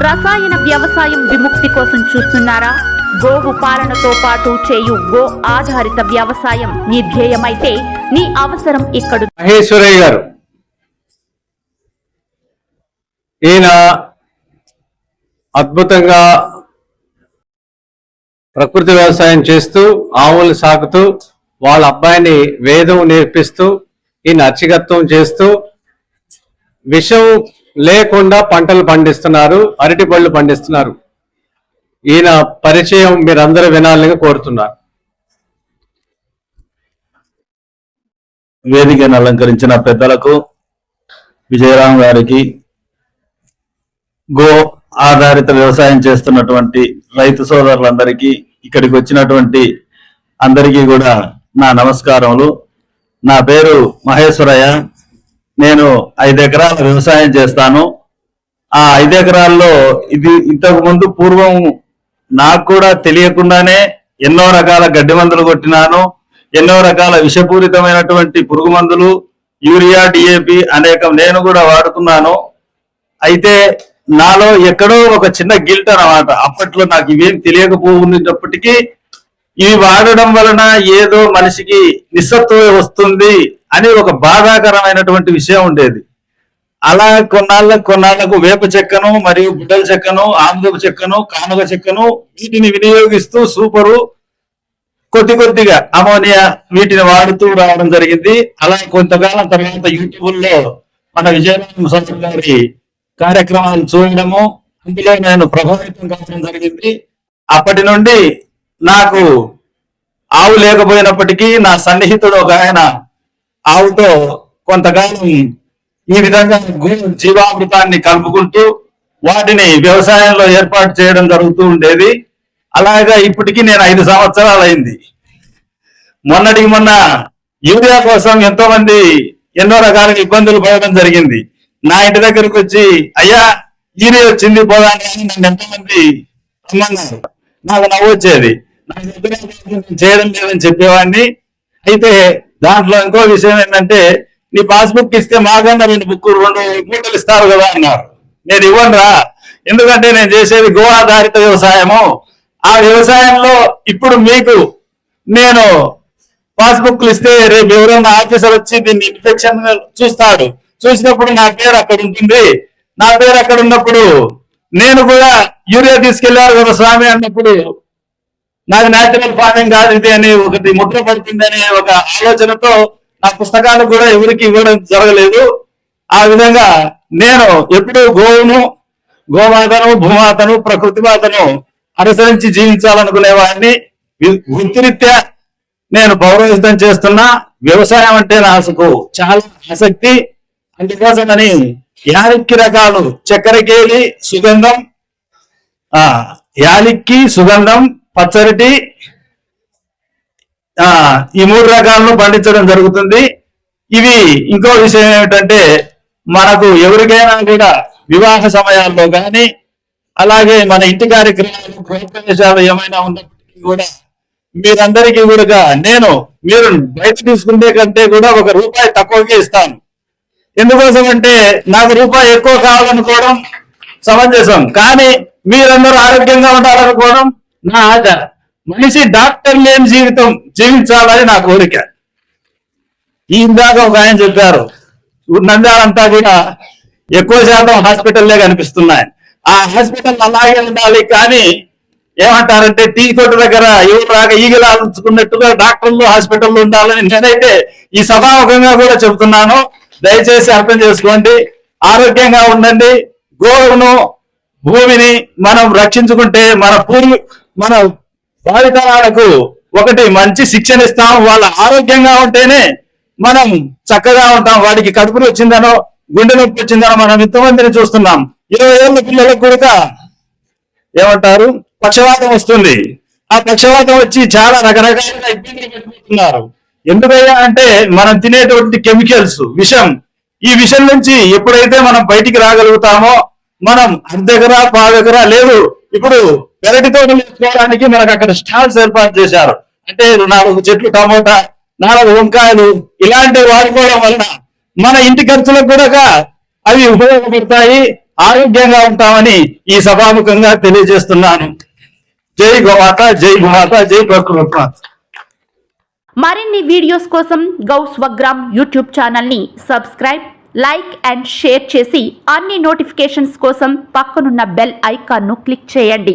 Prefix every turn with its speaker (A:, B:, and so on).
A: రసాయన వ్యవసాయం విముక్తి కోసం చూస్తున్నారా? గోవు పాలనతో పాటు చేయు గో ఆధారిత వ్యవసాయం నీ ధ్యేయమైతే నీ అవసరం ఇక్కడ
B: మహేశ్వరయ్య గారు ఈయన అద్భుతంగా ప్రకృతి వ్యవసాయం చేస్తూ ఆవులు సాకుతూ వాళ్ళ అబ్బాయిని వేదం నేర్పిస్తూ ఈయన అర్చకత్వం చేస్తూ విషం లేకుండా పంటలు పండిస్తున్నారు అరటి పళ్ళు పండిస్తున్నారు. ఈయన పరిచయం మీరందరూ వినాలని కోరుతున్నారు.
C: వేదికను అలంకరించిన పెద్దలకు విజయరామ్ గారికి గో ఆధారిత వ్యవసాయం చేస్తున్నటువంటి రైతు సోదరులందరికీ ఇక్కడికి వచ్చినటువంటి అందరికీ కూడా నా నమస్కారములు. నా పేరు మహేశ్వరయ్య. నేను ఐదు ఎకరాల వ్యవసాయం చేస్తాను. ఆ ఐదు ఎకరాల్లో ఇది ఇంతకు ముందు పూర్వం నాకు కూడా తెలియకుండానే ఎన్నో రకాల గడ్డి మందులు కొట్టినాను. ఎన్నో రకాల విషపూరితమైనటువంటి పురుగు మందులు యూరియా డిఏపి అనేకం నేను కూడా వాడుకున్నాను అయితే నాలో ఎక్కడో ఒక చిన్న గిల్ట్ అనమాట అప్పట్లో నాకు ఇవేం తెలియకపోతున్నప్పటికీ ఇవి వాడడం వలన ఏదో మనిషికి నిస్సత్వం వస్తుంది. అని ఒక బాధాకరమైనటువంటి విషయం ఉండేది. అలా కొన్నాళ్ళ కొన్నాళ్ళకు వేప చెక్కను మరియు గుడ్డల చెక్కను ఆముదపు చెక్కను కానుగ చెక్కను వీటిని వినియోగిస్తూ సూపరు కొద్ది కొద్దిగా అమోనియా వీటిని వాడుతూ రావడం జరిగింది. అలా కొంతకాలం తర్వాత యూట్యూబ్లో మన విజయరామ సంస్థ గారి కార్యక్రమాలు చూడడము అందులో నేను ప్రభావితం కావడం జరిగింది. అప్పటి నుండి నాకు ఆవు లేకపోయినప్పటికీ నా సన్నిహితుడు ఒక ఆయన ఆవుతో కొంతకాలం ఈ విధంగా గు- జీవామృతాన్ని కలుపుకుంటూ వాటిని వ్యవసాయంలో ఏర్పాటు చేయడం జరుగుతూ ఉండేది. అలాగా ఇప్పటికీ నేను ఐదు సంవత్సరాలు అయింది మొన్నటికి మొన్న యూరియా కోసం ఎంతో మంది ఎన్నో రకాల ఇబ్బందులు పడడం జరిగింది. నా ఇంటి దగ్గరకు వచ్చి అయ్యా యూరియా వచ్చింది పోదాని అని నన్ను ఎంతో మంది నాకు నవ్వు వచ్చేది. దగ్గర చేయడం లేదని చెప్పేవాడిని. అయితే దాంట్లో ఇంకో విషయం ఏంటంటే నీ పాస్బుక్ ఇస్తే మాకన్నా రెండు బుక్ రెండు మూటలు ఇస్తారు కదా అన్నారు. నేను ఇవ్వనురా. ఎందుకంటే నేను చేసేది గో ఆధారిత వ్యవసాయము. ఆ వ్యవసాయంలో ఇప్పుడు మీకు నేను పాస్బుక్లు ఇస్తే రేపు ఎవరైనా ఆఫీసర్ వచ్చి దీన్ని ఇన్ఫెక్షన్ చూస్తాడు. చూసినప్పుడు నా పేరు అక్కడ ఉంటుంది. నా పేరు అక్కడ ఉన్నప్పుడు నేను కూడా యూరియా తీసుకెళ్ళారు కదా స్వామి అన్నప్పుడు నాకు న్యాచురల్ ఫార్మింగ్ కాదు ఇది అని ఒకటి ముద్ర పడుతుంది ఒక ఆలోచనతో నా పుస్తకాలు కూడా ఎవరికి ఇవ్వడం జరగలేదు. ఆ విధంగా నేను ఎప్పుడూ గోవును గోమాతను భూమాతను ప్రకృతి మాతను అనుసరించి జీవించాలనుకునేవాడిని. వృత్తిరీత్యా నేను పౌరోహితం చేస్తున్నా. వ్యవసాయం అంటే నాకు చాలా ఆసక్తి. అందుకోసమని యాలక్కి రకాలు చక్కెరకేలి సుగంధం ఆ యాలిక్కి సుగంధం పచ్చరటి ఆ ఈ మూడు రకాలను పండించడం జరుగుతుంది. ఇవి ఇంకో విషయం ఏమిటంటే మనకు ఎవరికైనా కూడా వివాహ సమయాల్లో కానీ అలాగే మన ఇంటి కార్యక్రమాలు గృహప్రవేశాలు ఏమైనా ఉన్నప్పటికీ కూడా మీరందరికీ కూడా నేను మీరు బయట తీసుకునే కంటే కూడా ఒక రూపాయి తక్కువకే ఇస్తాను. ఎందుకోసం అంటే నాకు రూపాయి ఎక్కువ కావాలనుకోవడం సమంజసం. కానీ మీరందరూ ఆరోగ్యంగా ఉండాలనుకోవడం నా ఆశ మనిషి డాక్టర్ లేని జీవితం జీవించాలని నా కోరిక. ఈ ఇందాక ఒక ఆయన చెప్పారు నంద్యాలంతా కూడా ఎక్కువ శాతం హాస్పిటల్లే కనిపిస్తున్నాయి. ఆ హాస్పిటల్ అలాగే ఉండాలి కానీ ఏమంటారంటే టీ కొట్టు దగ్గర ఎవరు రాక డాక్టర్లు హాస్పిటల్లో ఉండాలని నేనైతే ఈ సభాముఖంగా కూడా చెబుతున్నాను. దయచేసి అర్థం చేసుకోండి. ఆరోగ్యంగా ఉండండి. గోవును భూమిని మనం రక్షించుకుంటే మన పూర్వ మన భావితరాలకు ఒకటి మంచి శిక్షణ ఇస్తాం వాళ్ళ ఆరోగ్యంగా ఉంటేనే మనం చక్కగా ఉంటాం. వాడికి కడుపులు వచ్చిందనో గుండె నొప్పి వచ్చిందనో మనం ఇంతమందిని చూస్తున్నాం. ఇరవై ఏళ్ళ పిల్లలకు కూడా ఏమంటారు? పక్షవాతం వస్తుంది. ఆ పక్షవాతం వచ్చి చాలా రకరకాల ఇబ్బందులు పెట్టుకుంటున్నారు ఎందుకయ్యా అంటే మనం తినేటువంటి కెమికల్స్ విషం ఈ విషం నుంచి ఎప్పుడైతే మనం బయటికి రాగలుగుతామో మనం అర్ధగరా పాదగరా లేదు ఇప్పుడు పెరటి తోటలు వేసుకోవడానికి మనకు అక్కడ స్టాల్స్ ఏర్పాటు చేశారు. అంటే నాలుగు చెట్లు టమోటా నాలుగు వంకాయలు ఇలాంటివి వాడుకోవడం వలన మన ఇంటి ఖర్చులకు కూడా అవి ఉపయోగపడతాయి. ఆరోగ్యంగా ఉంటామని ఈ సభాముఖంగా తెలియజేస్తున్నాను. జై గోమాత జై గోమాత జై ప్రకృతి.
A: మరిన్ని వీడియోస్ కోసం గౌ స్వగ్రామ్ యూట్యూబ్ ఛానల్ని సబ్స్క్రైబ్ లైక్ అండ్ షేర్ చేసి అన్ని నోటిఫికేషన్స్ కోసం పక్కనున్న బెల్ ఐకాన్ను క్లిక్ చేయండి.